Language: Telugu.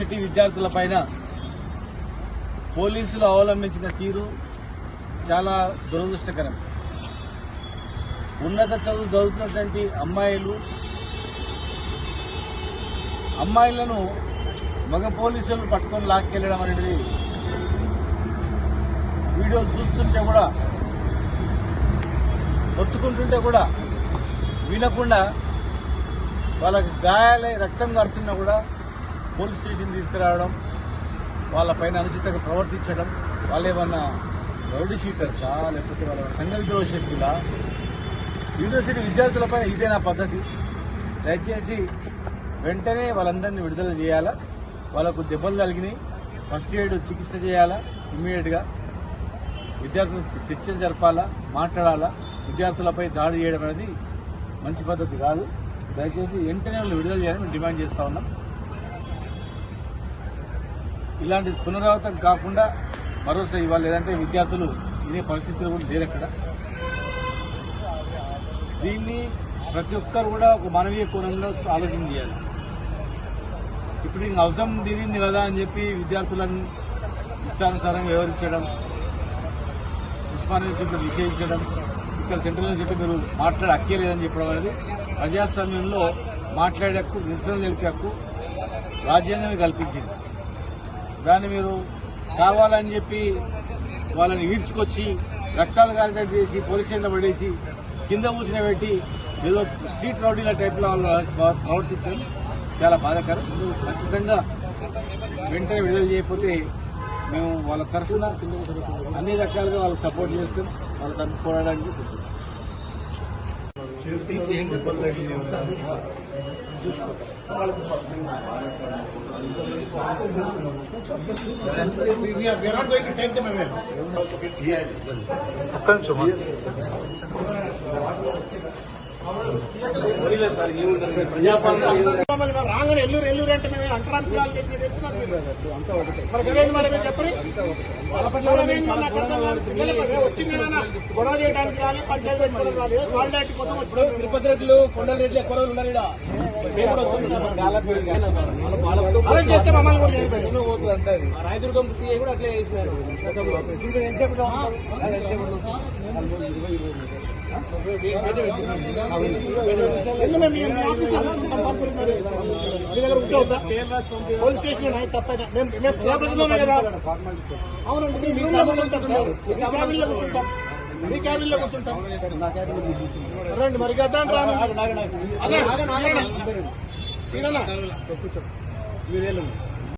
యూనివర్సిటీ విద్యార్థుల పైన పోలీసులు అవలంబించిన తీరు చాలా దురదృష్టకరం. ఉన్నత చదువు చదువుతున్నటువంటి అమ్మాయిలు అమ్మాయిలను మగ పోలీసులు పట్టుకొని లాక్కెళ్ళడం అనేది వీడియో చూస్తుంటే కూడా ఒత్తుకుంటుంటే కూడా వినకుండా వాళ్ళకి గాయాలై రక్తం కడుతున్నా కూడా పోలీస్ స్టేషన్ తీసుకురావడం వాళ్ళ పైన అనుచితంగా ప్రవర్తించడం వాళ్ళు ఏమన్నా రౌడీ షీటర్సా లేకపోతే వాళ్ళ సంఘవిద్రోహ శక్తులా యూనివర్సిటీ విద్యార్థులపైన ఇదే నా పద్ధతి. దయచేసి వెంటనే వాళ్ళందరినీ విడుదల చేయాలా? వాళ్ళకు దెబ్బలు తగిలినాయి ఫస్ట్ ఎయిడ్ చికిత్స చేయాలా? ఇమ్మీడియట్గా విద్యార్థులకు చర్చ జరపాలా? మాట్లాడాలా? విద్యార్థులపై దాడి చేయడం అనేది మంచి పద్ధతి కాదు. దయచేసి వెంటనే వాళ్ళు విడుదల చేయాలని మేము డిమాండ్ చేస్తూ ఉన్నాం. ఇలాంటి పునరావృతం కాకుండా భరోసా ఇవ్వాలి లేదంటే విద్యార్థులు ఇదే పరిస్థితులు కూడా లేరు అక్కడ. దీన్ని ప్రతి ఒక్కరు కూడా ఒక మానవీయ కోణంలో ఆలోచన చేయాలి. ఇప్పుడు ఇంక అవసరం తీరింది కదా అని చెప్పి విద్యార్థులను ఇష్టానుసారం వివరించడం ఉస్మానియా సీట్లు నిషేధించడం ఇక్కడ సెంట్రల్ సీట్లు మీరు మాట్లాడే హక్కే లేదని చెప్పడం అనేది ప్రజాస్వామ్యంలో మాట్లాడే హక్కు నిరసన తెలిపే హక్కు రాజ్యాంగం కల్పించింది. దాన్ని మీరు కావాలని చెప్పి వాళ్ళని ఈడ్చుకొచ్చి రక్తాలు కారినట్టు చేసి పోలీస్ స్టేషన్లో పడేసి కింద కూర్చుని పెట్టి ఏదో స్ట్రీట్ రౌడీల టైప్లో వాళ్ళు ప్రవర్తించడం చాలా బాధాకరం. ఖచ్చితంగా వెంటనే విడుదల చేయకపోతే మేము వాళ్ళ తరఫున అన్ని రకాలుగా వాళ్ళకి సపోర్ట్ చేస్తాం. వాళ్ళ తరఫు పోరాడడానికి We are not going to take them away. Yes. రాగానే ఎల్లూరు ఎల్లూరు అంటే మేము అంటరాని పిల్లలు చెప్పి చెప్తున్నారు మీరు. మరి కదేంటి మరి మీరు చెప్పరు? మరి అదేంటి మరి నాకు అర్థం కాదు. పిల్లలు మరి వచ్చింది ఏమైనా గొడవ చేయడానికి రాలి పంచాయతీ పెట్టుకోవడం రాలి. సాలిడారిటీ కోసం ఇప్పుడు తిరుపతి రెడ్లు కొండల రెడ్లు ఎక్కువ రోజులు ఉన్నారు ఈడ. పేపర్ వస్తుంది అరెస్ట్ చేస్తే మమ్మల్ని కూడా చేయరు. ఆ రాయదుర్గం సీఐ కూడా అట్లే చేసినారు. గతంలో. పోలీస్ స్టేషన్ తప్పైనా. మేము మేము ప్రజాప్రతినిధులమే కదా. అవునండి మీ రూమ్లో కూర్చుంటాం సార్. మీ క్యాబిన్లో కూర్చుంటాం. మీ క్యాబిన్లో కూర్చుంటాం. రండి మరి రాను.